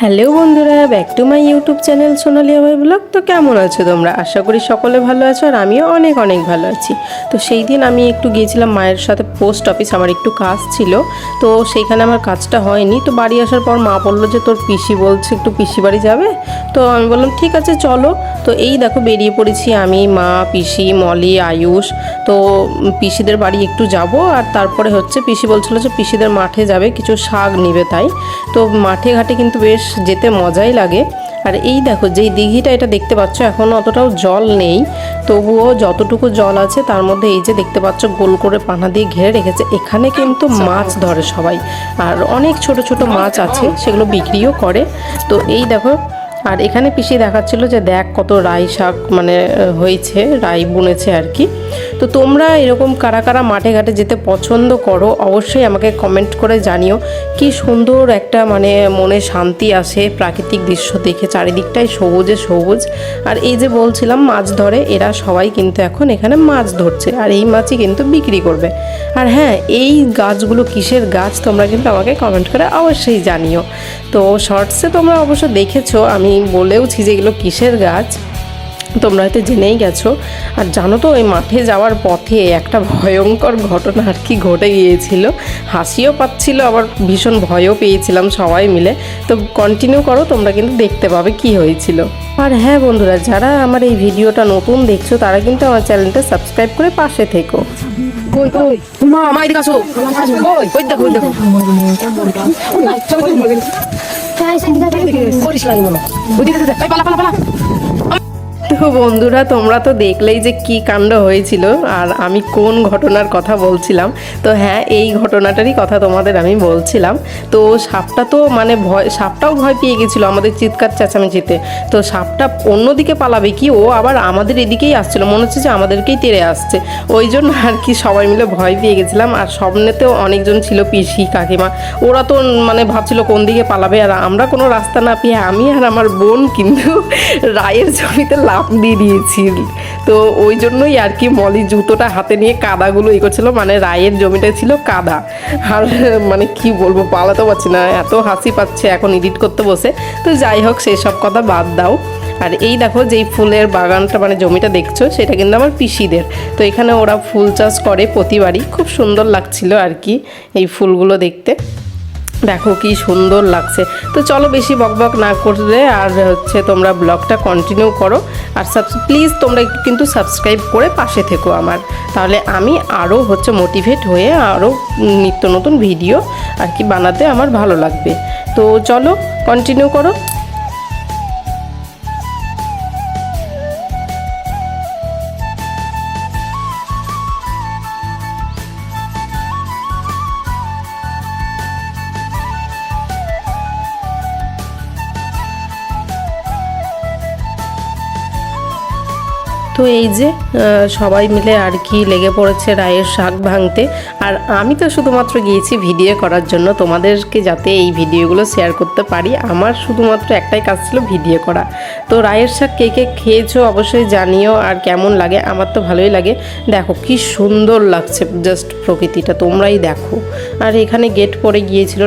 Hello বন্ধুরা back to my YouTube channel Sonali আমার blog তো কেমন আছো তোমরা? আশা করি সকলে ভালো আছো আর আমিও অনেক অনেক ভালো আছি। তো সেই দিন আমি একটু গিয়েছিলাম মায়ের সাথে পোস্ট অফিস আমার একটু কাজ ছিল। তো সেইখানে আমার কাজটা হয়নি। তো বাড়ি আসার পর মা বলল যে, তোর পিসি বলছে একটু পিসি বাড়ি যাবে? তো আমি বললাম, ঠিক আছে, চলো। তো এই দেখো বেরিয়ে পড়েছি আমি, মা, পিসি, মলি, আয়ুষ। তো পিসিদের বাড়ি একটু যাব আর তারপরে হচ্ছে পিসি বলছিল যে, পিসিদের মাঠে যাবে, কিছু শাক নিবে তাই। তো মাঠে ঘাটে কিন্তু বেশ যেতে মজাই লাগে। আর এই দেখো যেই দিঘিটা এটা দেখতে পাচ্ছ এখন অতটাও জল নেই। তবুও যতটুকু জল আছে তার মধ্যে এই যে দেখতে পাচ্ছ গোল করে পানা দিয়ে ঘিরে রেখেছে। এখানে কিন্তু মাছ ধরে সবাই। আর অনেক ছোট ছোট মাছ আছে সেগুলো বিক্রিও করে। তো এই দেখো আর এখানে পিসি দেখাচ্ছিল যে দেখ কত রাই শাক মানে হয়েছে রাই বুনেছে আর কি। তো তোমরা এরকম কারা কারা মাঠে ঘাটে যেতে পছন্দ করো, অবশ্যই আমাকে কমেন্ট করে জানিও। কি সুন্দর একটা মানে মনে শান্তি আসে, প্রাকৃতিক দৃশ্য দেখে, চারিদিকটাই সবুজে সবুজ। আর এই যে বলছিলাম মাছ ধরে, এরা সবাই কিন্তু এখন এখানে মাছ ধরছে, আর এই মাছই কিন্তু বিক্রি করবে। আর হ্যাঁ এই গাছগুলো কিসের গাছ তোমরা কিন্তু আমাকে কমেন্ট করে অবশ্যই জানিও। তো শর্টসে তোমরা অবশ্য দেখেছ, আমি বলেওছি যে এগুলো কিসের গাছ। তোমরা হয়তো জেনেই গেছো। আর জানো তো ওই মাঠে যাওয়ার পথে একটা ভয়ঙ্কর ঘটনা আর কি ঘটে গিয়েছিল। হাসিও পাচ্ছিল আবার ভীষণ ভয়ও পেয়েছিলাম সবাই মিলে। তো কন্টিনিউ করো তোমরা কিন্তু দেখতে পাবে কি হয়েছিল। আর হ্যাঁ বন্ধুরা যারা আমার এই ভিডিওটা নতুন দেখছ তারা কিন্তু আমার চ্যানেলটা সাবস্ক্রাইব করে পাশে থেকো। মা মা এদিকে আসো। দেখো দেখো। পালা পালা পালা। তো বন্ধুরা, তোমরা তো দেখলেই যে কি কাণ্ড হয়েছিল আর আমি কোন ঘটনার কথা বলছিলাম। তো হ্যাঁ এই ঘটনাটারই কথা তোমাদের আমি বলছিলাম। তো সাপটা তো মানে ভয়, সাপটাও ভয় পেয়ে গেছিল আমাদের চিৎকার চেঁচামেচিতে। তো সাপটা অন্যদিকে পালাবে কি? ও আবার আমাদের এদিকেই আসছিল, মনে হচ্ছে যে আমাদেরকেই তেড়ে আসছে। ওই জন্য আর কি সবাই মিলে ভয় পেয়ে গেছিলাম। আর স্বপ্নেতেও অনেকজন ছিল পিসি, কাকিমা। ওরা তো মানে ভাবছিল কোন দিকে পালাবে। আর আমরা কোনো রাস্তা না পেয়ে, আমি আর আমার বোন কিন্তু রায়ের জমিতে লাফ দিয়েছি। তো ওই জন্যই আর কি মলি জুতোটা হাতে নিয়ে কাদাগুলো ই করছিল মানে রায়ের জমিটা ছিল কাদা। আর মানে কি বলব পালাতে পারছি না, এত হাসি পাচ্ছে এখন এডিট করতে বসে। তো যাই হোক সেসব কথা বাদ দাও। আর এই দেখো যেই ফুলের বাগানটা মানে জমিটা দেখছ, সেটা কিন্তু আমার পিসিদের। তো এখানে ওরা ফুল চাষ করে প্রতিবারই। খুব সুন্দর লাগছিল আর কি এই ফুলগুলো দেখতে। দেখো কি সুন্দর লাগছে। তো চলো বেশি বকবক না করলে আর হচ্ছে তোমরা ব্লগটা কন্টিনিউ করো। আর সাবস প্লিজ তোমরা একটু কিন্তু সাবস্ক্রাইব করে পাশে থেকো আমার। তাহলে আমি আরও হচ্ছে মোটিভেট হয়ে আরও নিত্য নতুন ভিডিও আর কি বানাতে আমার ভালো লাগবে। তো চলো কন্টিনিউ করো। তো এই যে সবাই মিলে আর কি লেগে পড়েছে রায়ের শাক ভাঙতে। আর আমি তো শুধুমাত্র গিয়েছি ভিডিও করার জন্য, তোমাদেরকে যাতে এই ভিডিওগুলো শেয়ার করতে পারি। আমার শুধুমাত্র একটাই কাজ ছিল ভিডিও করা। তো রায়ের শাক কে কে খেয়েছো অবশ্যই জানিও আর কেমন লাগে, আমার তো ভালোই লাগে। দেখো কি সুন্দর লাগছে জাস্ট প্রকৃতিটা, তোমরাই দেখো। আর এখানে গেট পরে গিয়েছিল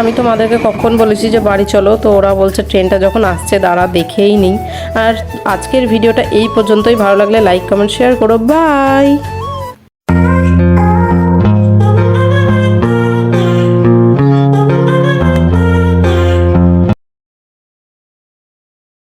আমি তোমাদেরকে কখন বলেছি যে বাড়ি চলো, তো ওরা বলছে ট্রেনটা যখন আসছে, দাঁড়া দেখেই নিই। আর আজকের ভিডিওটা এই পর্যন্তই। ভালো লাগলে লাইক কমেন্ট শেয়ার করো। বাই